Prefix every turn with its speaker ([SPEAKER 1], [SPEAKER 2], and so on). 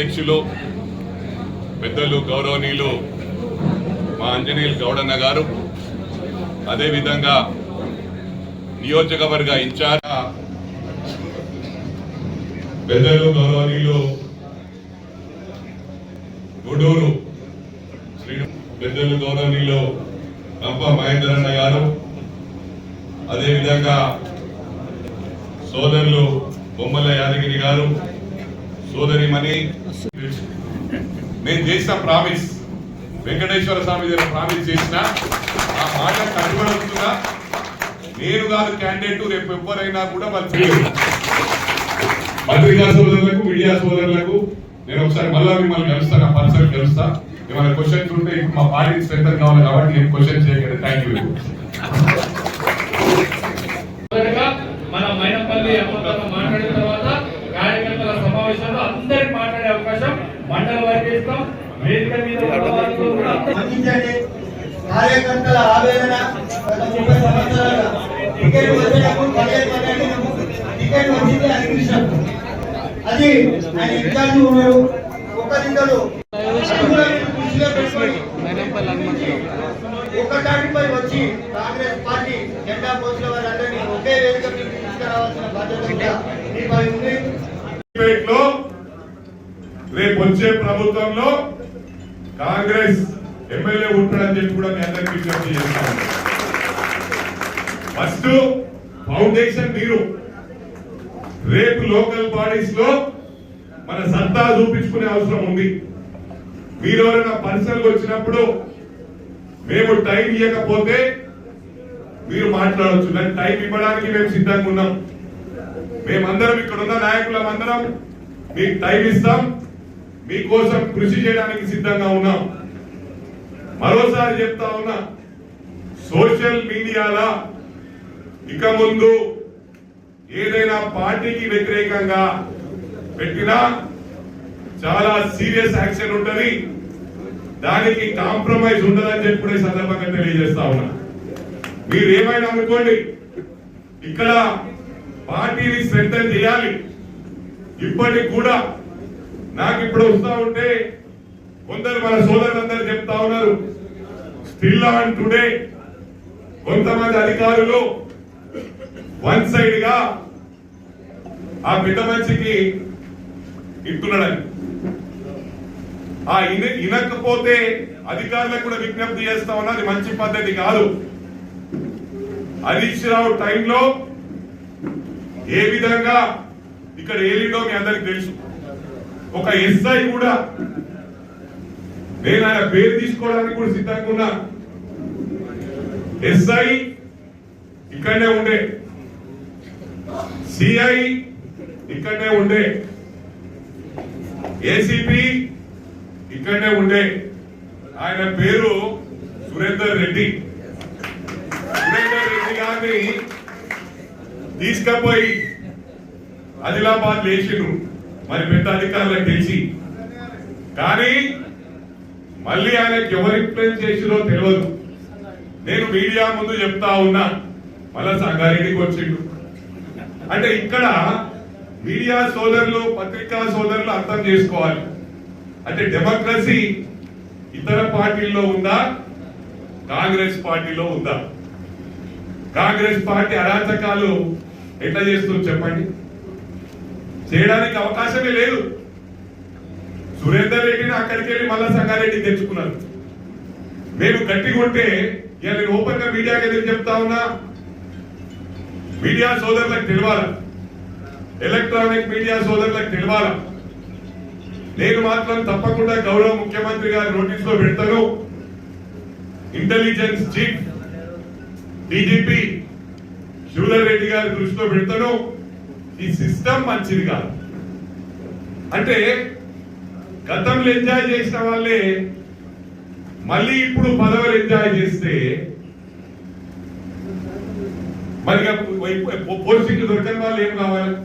[SPEAKER 1] అధ్యక్షులు పెద్దలు గౌరవనీయులు మా అంజనీయులు గౌడన్న గారు అదేవిధంగా నియోజకవర్గ ఇన్ఛార్జ్ పెద్దలు గౌరవనీయులు గుడూరు శ్రీ పెద్దలు గౌరవనీయులు కంప మహేందరన్న గారు అదేవిధంగా సోదరులు బొమ్మల యాదగిరి గారు సోదరిమణి నేను చేసిన ప్రామిస్ వెంకటేశ్వర స్వామి దగ్గర ప్రామిస్ చేసిన ఆ మాట కట్టుబడుతున్నా నేను కాదు క్యాండిడేట్ రేపు ఎవరైనా కూడా వాళ్ళు పత్రికా సోదరులకు మీడియా సోదరులకు నేను ఒకసారి మళ్ళా మిమ్మల్ని కలుస్తాను నా పర్సన్ కలుస్తా. ఏమైనా క్వశ్చన్స్ ఉంటే ఇప్పుడు మా పార్టీ స్ట్రెంగ్ కావాలి కాబట్టి నేను క్వశ్చన్ చేయగలను థ్యాంక్ యూ
[SPEAKER 2] అవకాశం మండల వారికి ఇస్తాం వేదిక మీద
[SPEAKER 3] కార్యకర్తల ఆవేదన గత ముప్పై సంవత్సరాలుగా. టికెట్ వచ్చినప్పుడు పదే పదే అడిగినాము. టికెట్ వచ్చింది అది ఆయన ఉన్నారు. దృష్టిలో ఒక్కటాటిపై వచ్చి కాంగ్రెస్ పార్టీ జెండా పోసిన వారందరినీ ఒకే వేదిక మీద తీసుకురావాల్సిన బాధ్యత మీపై ఉంది.
[SPEAKER 1] రేపు వచ్చే ప్రభుత్వంలో కాంగ్రెస్ ఎమ్మెల్యే ఉంటాడని చెప్పి కూడా మీ అందరికి విజ్ఞప్తి చేస్తాను ఫస్ట్ ఫౌండేషన్ మీరు. రేపు లోకల్ బాడీస్లో మన సత్తా చూపించుకునే అవసరం ఉంది. మీరు ఎవరైనా పర్సనల్ వచ్చినప్పుడు మేము టైం ఇవ్వకపోతే మీరు మాట్లాడవచ్చు దానికి టైం ఇవ్వడానికి మేము సిద్ధంగా ఉన్నాం. మేమందరం ఇక్కడ ఉన్న నాయకులం అందరం మీకు టైం ఇస్తాం. మీకోసం కృషి చేయడానికి సిద్ధంగా ఉన్నాం. మరోసారి చెప్తా ఉన్నా సోషల్ మీడియాలో ఇక ముందు ఏదైనా పార్టీకి వ్యతిరేకంగా పెట్టినా చాలా సీరియస్ యాక్షన్ ఉంటుంది. దానికి కాంప్రమైజ్ ఉండదని చెప్పి కూడా ఈ సందర్భంగా తెలియజేస్తా ఉన్నా. మీరు ఏమైనా అనుకోండి ఇక్కడ పార్టీని స్ట్రెంగ్ చేయాలి. ఇప్పటికి కూడా నాకు ఇప్పుడు వస్తా ఉంటే కొందరు మన సోదరులందరూ చెప్తా ఉన్నారు స్టిల్ ఆన్ టుడే కొంతమంది అధికారులు వన్ సైడ్గా ఆ పెద్ద మనిషికి ఇస్తున్నాడని ఆ ఇన ఇనకపోతే అధికారులకు కూడా విజ్ఞప్తి చేస్తా ఉన్నా అది మంచి పద్ధతి కాదు. హరీష్ రావు టైంలో ఏ విధంగా ఇక్కడ ఏలిడో మీ అందరికి తెలుసు. ఒక ఎస్ఐ కూడా నేను ఆయన పేరు తీసుకోవడానికి కూడా సిద్ధంగా ఉన్నా. ఎస్ఐ ఇక్కడనే ఉండే. సిఐ ఇక్కడనే ఉండే. ఏసీపీ ఇక్కడనే ఉండే. ఆయన పేరు సురేందర్ రెడ్డి. సురేందర్ రెడ్డి గారిని తీసుకపోయి ఆదిలాబాద్ లేచిండ్రు మరి పెద్ద అధికారులకు తెలిసి. కానీ మళ్ళీ ఆయనకి ఎవరు ఎక్స్ప్లెయిన్ చేసిరో తెలియదు. నేను మీడియా ముందు చెప్తా ఉన్నా మళ్ళా సంగారెడ్డికి వచ్చిండు. అంటే ఇక్కడ మీడియా సోదరులు పత్రికా సోదరులు అర్థం చేసుకోవాలి. అంటే డెమోక్రసీ ఇతర పార్టీల్లో ఉందా? కాంగ్రెస్ పార్టీలో ఉందా? కాంగ్రెస్ పార్టీ అరాచకాలు ఎట్లా చేస్తుంది చెప్పండి? చేయడానికి అవకాశమే లేదు. సురేందర్ రెడ్డిని అక్కడికి వెళ్ళి మళ్ళా సంగారెడ్డి తెచ్చుకున్నారు. నేను గట్టిగా ఉంటే ఇలా నేను ఓపెన్గా మీడియాకి ఎదురు చెప్తా ఉన్నా? మీడియా సోదరులకు తెలియాల ఎలక్ట్రానిక్ మీడియా సోదరులకు తెలియాల నేను మాత్రం తప్పకుండా గౌరవ ముఖ్యమంత్రి గారి నోటీస్లో పెడతాను. Intelligence chief DGP Shivadhar Reddy గారి దృష్టిలో పెడతాను. ఈ సిస్టమ్ మంచిది కాదు. అంటే గతంలో ఎంజాయ్ చేసిన వాళ్ళే మళ్ళీ ఇప్పుడు పదవులు ఎంజాయ్ చేస్తే మరి ఇక పో- దొరకని వాళ్ళు ఏం కావాలి?